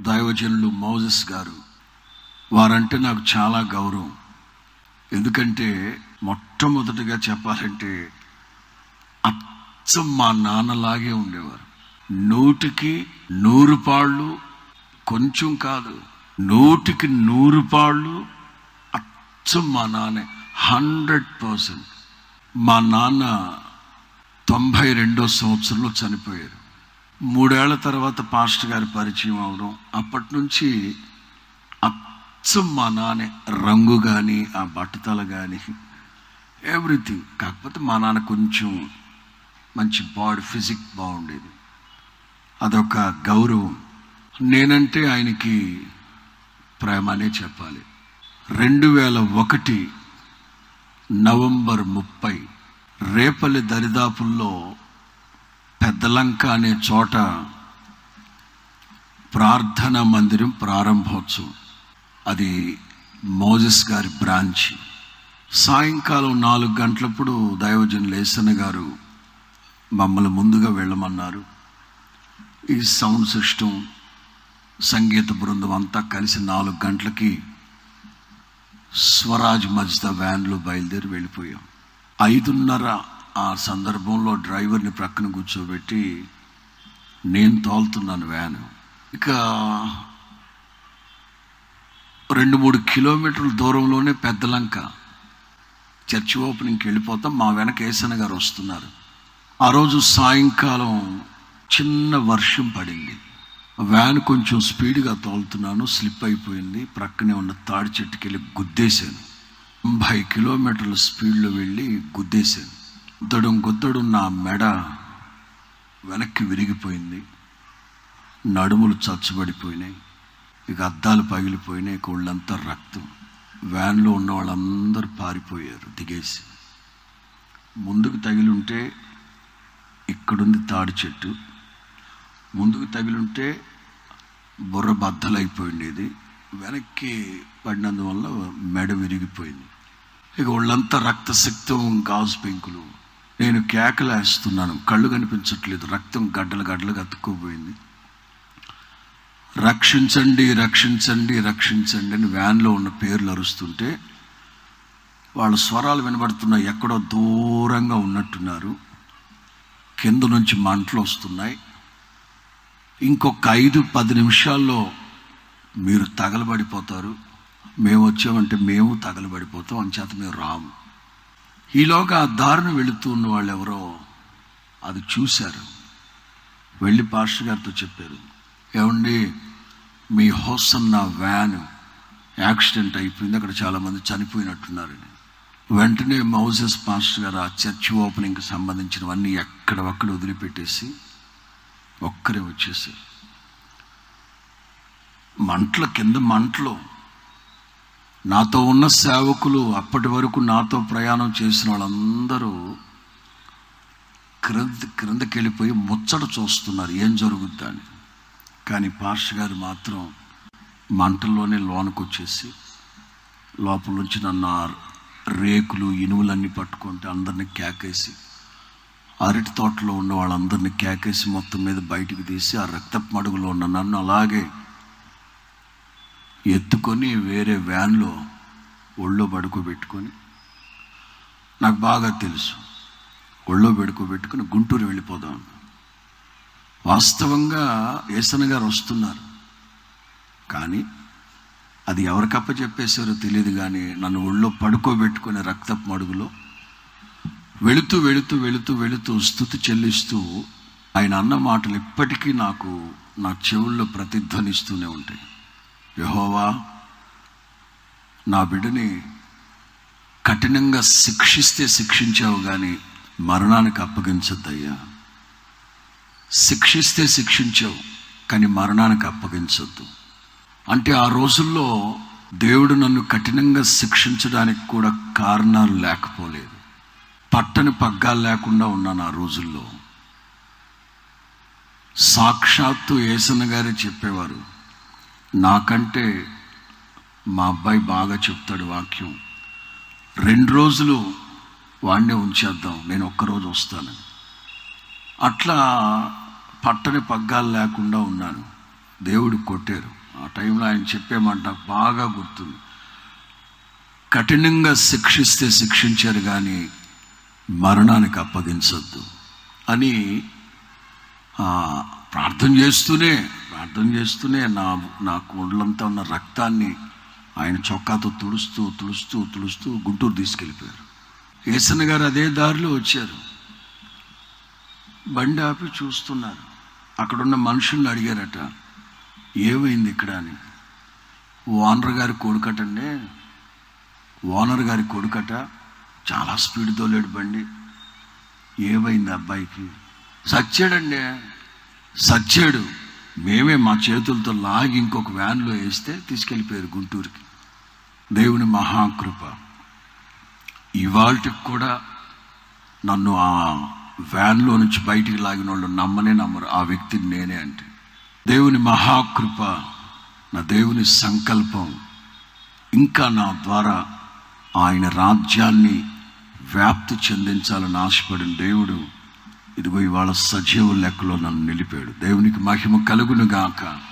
దైవజనులు మౌజస్ గారు. వారంటే నాకు చాలా గౌరవం. ఎందుకంటే మొట్టమొదటిగా చెప్పాలంటే అచ్చం మా నాన్నలాగే ఉండేవారు. నూటికి నూరు పాళ్ళు కొంచెం కాదు నూటికి నూరు పాళ్ళు అచ్చం మా నాన్న హండ్రెడ్ పర్సెంట్. మా నాన్న తొంభై రెండో సంవత్సరంలో చనిపోయారు. మూడేళ్ళ తర్వాత పాస్టర్ గారి పరిచయం అవడం అప్పటి నుంచి అచ్చం మా నాన్న రంగు కానీ ఆ బట్టతల కానీ ఎవ్రీథింగ్. కాకపోతే మా నాన్న కొంచెం మంచి బాడీ ఫిజిక్ బాగుండేది. అదొక గౌరవం. నేనంటే ఆయనకి ప్రేమ అనే చెప్పాలి. రెండు వేల ఒకటి నవంబర్ ముప్పై రేపల్లి దరిదాపుల్లో పెద్దలంక అనే చోట ప్రార్థన మందిరం ప్రారంభోత్సవం. అది మోజస్ గారి బ్రాంచ్. సాయంకాలం నాలుగు గంటలప్పుడు దైవజన్ లేసన్న గారు మమ్మల్ని ముందుగా వెళ్ళమన్నారు. ఈ సౌండ్ సిస్టమ్ సంగీత బృందం అంతా కలిసి నాలుగు గంటలకి స్వరాజ్ మజ్దా వ్యాన్లో బయలుదేరి వెళ్ళిపోయాం. ఐదున్నర ఆ సందర్భంలో డ్రైవర్ని ప్రక్కన కూర్చోబెట్టి నేను తోలుతున్నాను వ్యాన్. ఇక రెండు మూడు కిలోమీటర్ల దూరంలోనే పెద్దలంక చర్చి ఓపెనింగ్కి వెళ్ళిపోతాం మా వెనక ఏసన గారు వస్తున్నారు. ఆ రోజు సాయంకాలం చిన్న వర్షం పడింది. వ్యాన్ కొంచెం స్పీడ్గా తోలుతున్నాను స్లిప్ అయిపోయింది ప్రక్కనే ఉన్న తాడి చెట్టుకి వెళ్ళి గుద్దేశాను. తొంభై కిలోమీటర్ల స్పీడ్లో వెళ్ళి గుద్దేశాను. గుద్దడం గుద్దడం నా మెడ వెనక్కి విరిగిపోయింది. నడుములు చచ్చుబడిపోయినాయి. ఇక అద్దాలు పగిలిపోయినాయి. ఇక రక్తం. వ్యాన్లో ఉన్న వాళ్ళందరూ పారిపోయారు దిగేసి. ముందుకు తగిలుంటే ఇక్కడుంది తాడి చెట్టు. ముందుకు తగిలుంటే బుర్ర బద్దలైపోయింది వెనక్కి పడినందువల్ల మెడ విరిగిపోయింది. ఇక ఒళ్ళంతా రక్తశక్తం గాజు పెంకులు. నేను కేకలేస్తున్నాను కళ్ళు కనిపించట్లేదు. రక్తం గడ్డలు గడ్డలు అతుక్కుపోయింది. రక్షించండి రక్షించండి రక్షించండి అని వ్యాన్లో ఉన్న పేర్లు అరుస్తుంటే వాళ్ళ స్వరాలు వినబడుతున్నాయి ఎక్కడో దూరంగా ఉన్నట్టున్నారు. కింద నుంచి మంటలు వస్తున్నాయి. ఇంకొక ఐదు పది నిమిషాల్లో మీరు తగలబడిపోతారు. మేము వచ్చామంటే మేము తగలబడిపోతాం. అంచేత మేము రాము. ఈలోగా ఆ దారిని వెళుతూ ఉన్న వాళ్ళు ఎవరో అది చూశారు. వెళ్ళి పాస్టర్ గారితో చెప్పారు ఏమండి మీ హోసన్న వ్యాన్ యాక్సిడెంట్ అయిపోయింది అక్కడ చాలామంది చనిపోయినట్టున్నారని. వెంటనే మౌజెస్ పాస్టర్ గారు ఆ చర్చ్ ఓపెనింగ్కి సంబంధించినవన్నీ ఎక్కడ ఒక్కడ వదిలిపెట్టేసి ఒక్కరే వచ్చేసారు. మంటల కింద మంటలు నాతో ఉన్న సేవకులు అప్పటి వరకు నాతో ప్రయాణం చేసిన వాళ్ళందరూ క్రింద క్రిందకి వెళ్ళిపోయి ముచ్చట చూస్తున్నారు ఏం జరుగుద్దని. కానీ పార్ష గారు మాత్రం మంటల్లోనే లోనకు వచ్చేసి లోపల నుంచి నన్ను రేకులు ఇనుములన్నీ పట్టుకుంటే అందరిని కేకేసి అరటి తోటలో ఉన్న వాళ్ళందరినీ కేకేసి మొత్తం మీద బయటికి తీసి ఆ రక్తపు మడుగులో ఉన్న నన్ను అలాగే ఎత్తుకొని వేరే వ్యాన్లో ఒళ్ళో పడుకోబెట్టుకొని నాకు బాగా తెలుసు ఒళ్ళో పడుకోబెట్టుకుని గుంటూరు వెళ్ళిపోదాం. వాస్తవంగా ఏసన గారు వస్తున్నారు. కానీ అది ఎవరికప్ప చెప్పేశారో తెలియదు కానీ నన్ను ఒళ్ళో పడుకోబెట్టుకునే రక్తపు మడుగులో వెళుతూ వెళుతూ వెళుతూ వెళుతూ స్థుతి చెల్లిస్తూ ఆయన అన్న మాటలు ఇప్పటికీ నాకు నా చెవుల్లో ప్రతిధ్వనిస్తూనే ఉంటాయి. యహోవా నా బిడ్డని కఠినంగా శిక్షిస్తే శిక్షించావు కానీ మరణానికి అప్పగించద్దయ్యా. శిక్షిస్తే శిక్షించావు కానీ మరణానికి అప్పగించవద్దు అంటే ఆ రోజుల్లో దేవుడు నన్ను కఠినంగా శిక్షించడానికి కూడా కారణాలు లేకపోలేదు. పట్టని పగ్గాలు లేకుండా ఉన్నాను ఆ రోజుల్లో. సాక్షాత్తు ఏసన్న గారే చెప్పేవారు నాకంటే మా అబ్బాయి బాగా చెప్తాడు వాక్యం. రెండు రోజులు వాడినే ఉంచేద్దాం నేను ఒక్కరోజు వస్తాను. అట్లా పట్టని పగ్గాలు లేకుండా ఉన్నాను. దేవుడు కొట్టారు. ఆ టైంలో ఆయన చెప్పేమాట నాకు బాగా గుర్తుంది. కఠినంగా శిక్షిస్తే శిక్షించారు కానీ మరణానికి అప్పగించద్దు అని ప్రార్థన చేస్తూనే ప్రార్థన చేస్తూనే నా నా ఒళ్ళంతా ఉన్న రక్తాన్ని ఆయన చొక్కాతో తుడుస్తూ తుడుస్తూ తుడుస్తూ గుంటూరు తీసుకెళ్ళిపోయారు. ఏసన్న గారు అదే దారిలో వచ్చారు. బండి ఆపి చూస్తున్నారు. అక్కడున్న మనుషుల్ని అడిగారట ఏమైంది ఇక్కడ అని? ఓనర్ గారి కొడుకటండి ఓనర్ గారి కొడుకట. చాలా స్పీడ్తో లేడు బండి. ఏమైంది అబ్బాయికి? సచ్చాడండి. సచ్చాడు. మేమే మా చేతులతో లాగి ఇంకొక వ్యాన్లో వేస్తే తీసుకెళ్ళిపోయారు గుంటూరుకి. దేవుని మహాకృప. ఇవాళకి కూడా నన్ను ఆ వ్యాన్లో నుంచి బయటికి లాగిన వాళ్ళు నమ్మనే నమ్మరు. ఆ వ్యక్తిని నేనే అంటే. దేవుని మహాకృప నా దేవుని సంకల్పం ఇంకా నా ద్వారా ఆయన రాజ్యాన్ని వ్యాప్తి చెందించాలని ఆశపడిన దేవుడు ఇదిగో ఇవాళ సజీవ లెక్కలో నన్ను నిలిపాడు. దేవునికి మహిమ కలుగును గాక